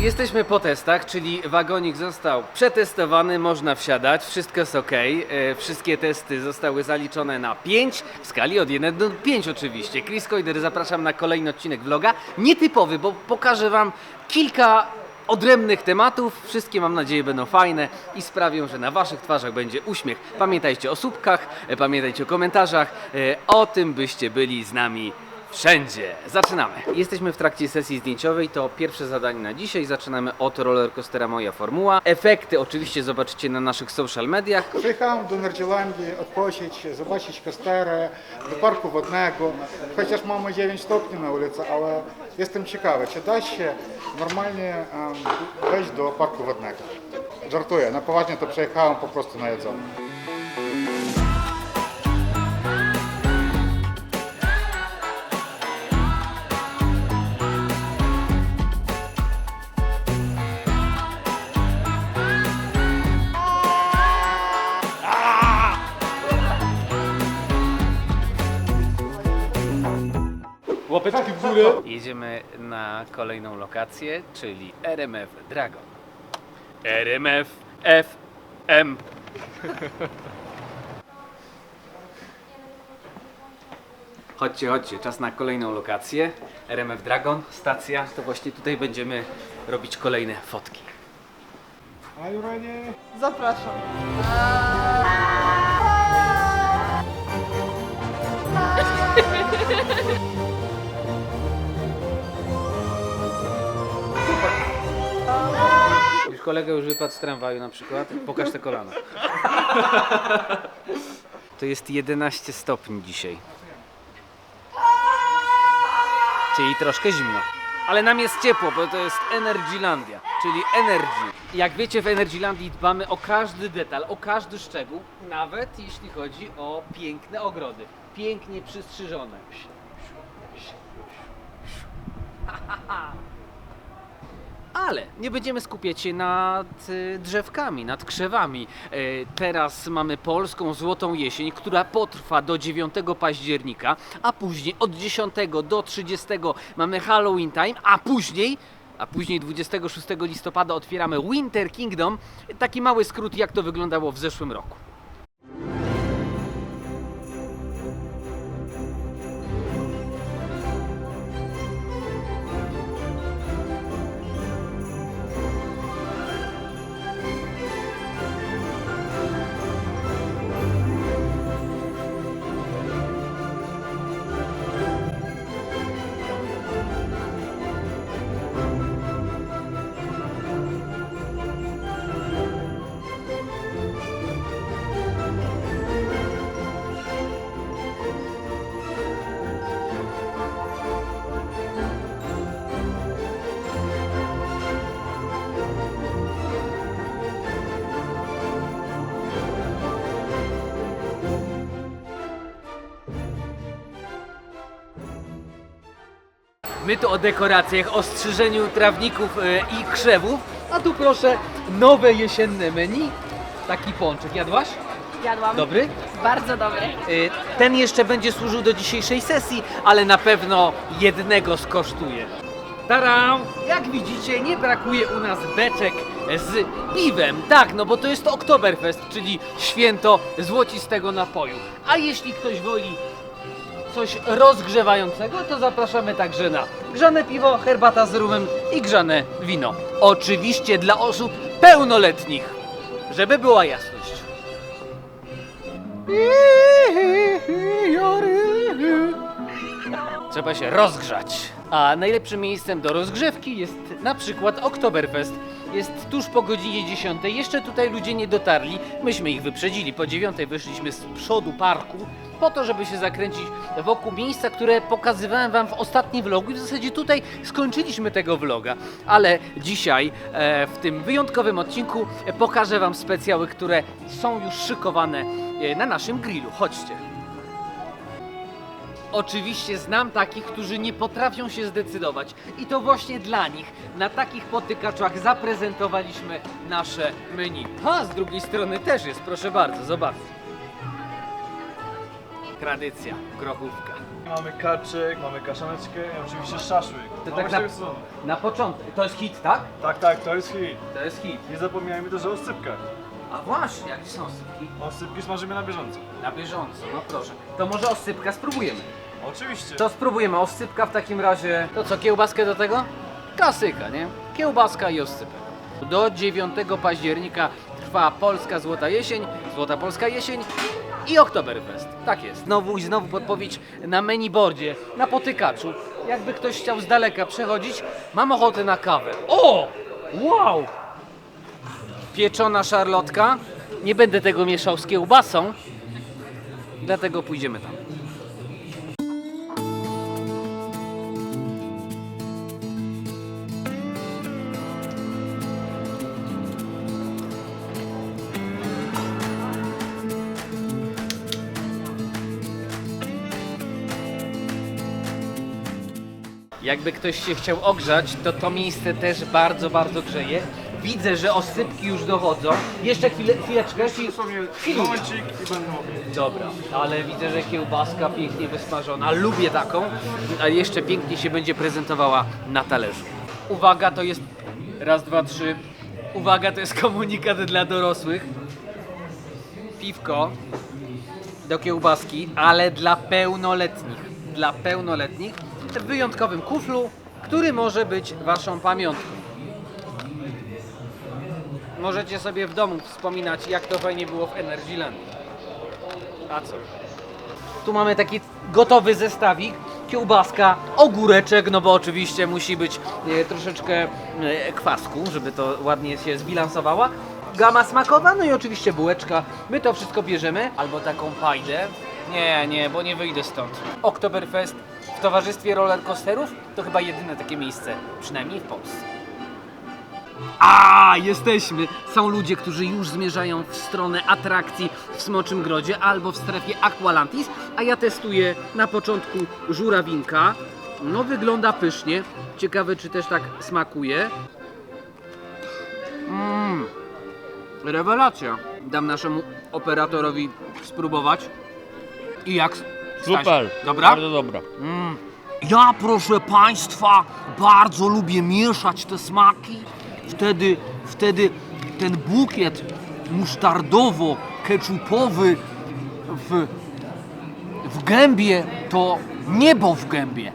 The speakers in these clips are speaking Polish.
Jesteśmy po testach, czyli wagonik został przetestowany, można wsiadać, wszystko jest ok. Wszystkie testy zostały zaliczone na 5 w skali od 1 do 5 oczywiście. Chris Koider, zapraszam na kolejny odcinek vloga. Nietypowy, bo pokażę Wam kilka odrębnych tematów. Wszystkie mam nadzieję będą fajne i sprawią, że na Waszych twarzach będzie uśmiech. Pamiętajcie o słupkach, e, pamiętajcie o komentarzach, e, o tym byście byli z nami Wszędzie. Zaczynamy. Jesteśmy w trakcie sesji zdjęciowej. To pierwsze zadanie na dzisiaj. Zaczynamy od rollercoastera Moja Formuła. Efekty oczywiście zobaczycie na naszych social mediach. Przyjechałem do Nordzylandii odpocząć, zobaczyć kostery, do parku wodnego. Chociaż mamy 9 stopni na ulicy, ale jestem ciekawy, czy da się normalnie wejść do parku wodnego. Żartuję, na poważnie to przyjechałem po prostu na jedzenie. Górę. Jedziemy na kolejną lokację, czyli RMF Dragon. RMF FM. Chodźcie, chodźcie, czas na kolejną lokację. RMF Dragon, stacja, to właśnie tutaj będziemy robić kolejne fotki. Are you ready? Zapraszam. Kolega już wypadł z tramwaju na przykład. Pokaż te kolana. To jest 11 stopni dzisiaj. Czyli troszkę zimno. Ale nam jest ciepło, bo to jest Energylandia, czyli Energy. Jak wiecie, w Energylandii dbamy o każdy detal, o każdy szczegół, nawet jeśli chodzi o piękne ogrody. Pięknie przystrzyżone. Ale nie będziemy skupiać się nad y, drzewkami, nad krzewami. Y, Teraz mamy polską złotą jesień, która potrwa do 9 października, a później od 10 do 30 mamy Halloween Time, a później a później 26 listopada otwieramy Winter Kingdom. Taki mały skrót, jak to wyglądało w zeszłym roku. My tu o dekoracjach, o strzyżeniu trawników e, i krzewów, a tu proszę nowe jesienne menu. Taki pączek. Jadłaś? Jadłam. Dobry? Bardzo dobry. Y, Ten jeszcze będzie służył do dzisiejszej sesji, ale na pewno jednego skosztuje. Taram! Jak widzicie, nie brakuje u nas beczek z piwem. Tak, no bo to jest Oktoberfest, czyli święto złocistego napoju. A jeśli ktoś woli coś rozgrzewającego, to zapraszamy także na grzane piwo, herbata z rumem i grzane wino. Oczywiście dla osób pełnoletnich, żeby była jasność. Trzeba się rozgrzać. A najlepszym miejscem do rozgrzewki jest na przykład Oktoberfest. Jest tuż po godzinie 10. Jeszcze tutaj ludzie nie dotarli. Myśmy ich wyprzedzili. Po 9 wyszliśmy z przodu parku po to, żeby się zakręcić wokół miejsca, które pokazywałem wam w ostatnim vlogu i w zasadzie tutaj skończyliśmy tego vloga. Ale dzisiaj e, w tym wyjątkowym odcinku e, pokażę wam specjały, które są już szykowane e, na naszym grillu. Chodźcie. Oczywiście znam takich, którzy nie potrafią się zdecydować i to właśnie dla nich na takich potykaczach zaprezentowaliśmy nasze menu. A z drugiej strony też jest, proszę bardzo, zobaczcie. Tradycja, grochówka. mamy karczek, mamy kaszaneczkę i oczywiście szaszłyk. To tak na, na początek. To jest hit, tak? Tak, tak, to jest hit. To jest hit. Nie zapominajmy też o oscypkach. A właśnie, jakie są osypki? Oscypki smażymy na bieżąco. Na bieżąco, no proszę. To może osypka spróbujemy. Oczywiście. To spróbujemy osypka w takim razie. To co, kiełbaskę do tego? Klasyka, nie? Kiełbaska i oscypek. Do 9 października trwa Polska Złota Jesień, Złota Polska Jesień i Oktoberfest. Tak jest. Znowu i znowu podpowiedź na menu boardzie, na potykaczu. Jakby ktoś chciał z daleka przechodzić, mam ochotę na kawę. O! Wow! Pieczona szarlotka. Nie będę tego mieszał z kiełbasą, dlatego pójdziemy tam. Jakby ktoś się chciał ogrzać, to to miejsce też bardzo, bardzo grzeje. Widzę, że osypki już dochodzą. Jeszcze chwilę, chwileczkę. chwil- Sobie chwilę. momencik i będą. Dobra, ale widzę, że kiełbaska pięknie wysmażona. Lubię taką, a jeszcze pięknie się będzie prezentowała na talerzu. Uwaga, to jest raz, dwa, trzy. Uwaga, to jest komunikat dla dorosłych. Piwko do kiełbaski, ale dla pełnoletnich. Dla pełnoletnich w wyjątkowym kuflu, który może być waszą pamiątką. Możecie sobie w domu wspominać, jak to fajnie było w Energylandii. A co? Tu mamy taki gotowy zestawik. Kiełbaska, ogóreczek, no bo oczywiście musi być e, troszeczkę e, kwasku, żeby to ładnie się zbilansowała. Gama smakowa, no i oczywiście bułeczka. My to wszystko bierzemy. Albo taką pajdę. Nie, nie, bo nie wyjdę stąd. Oktoberfest w towarzystwie rollercoasterów to chyba jedyne takie miejsce, przynajmniej w Polsce. A, jesteśmy! Są ludzie, którzy już zmierzają w stronę atrakcji w Smoczym Grodzie albo w strefie Aqualantis, a ja testuję na początku żurawinka. No wygląda pysznie. Ciekawe, czy też tak smakuje. Mmm, rewelacja. Dam naszemu operatorowi spróbować. I jak? Staś? Super, Dobra? bardzo dobra. Ja, proszę Państwa, bardzo lubię mieszać te smaki. Wtedy, wtedy ten bukiet musztardowo-keczupowy w, w gębie to niebo w gębie.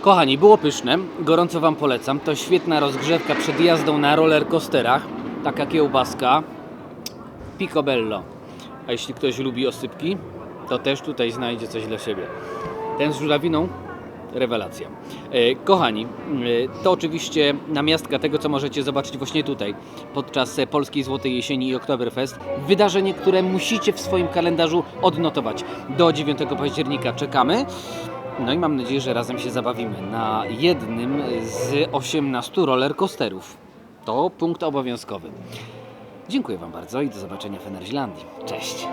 Kochani, było pyszne, gorąco Wam polecam. To świetna rozgrzewka przed jazdą na rollercoasterach. Taka kiełbaska, picobello. A jeśli ktoś lubi osypki, to też tutaj znajdzie coś dla siebie. Ten z żurawiną, rewelacja. E, kochani, e, to oczywiście namiastka tego, co możecie zobaczyć właśnie tutaj, podczas e, Polskiej Złotej Jesieni i Oktoberfest. Wydarzenie, które musicie w swoim kalendarzu odnotować. Do 9 października czekamy. No i mam nadzieję, że razem się zabawimy na jednym z 18 rollercoasterów. To punkt obowiązkowy. Dziękuję Wam bardzo i do zobaczenia w Energylandii. Cześć!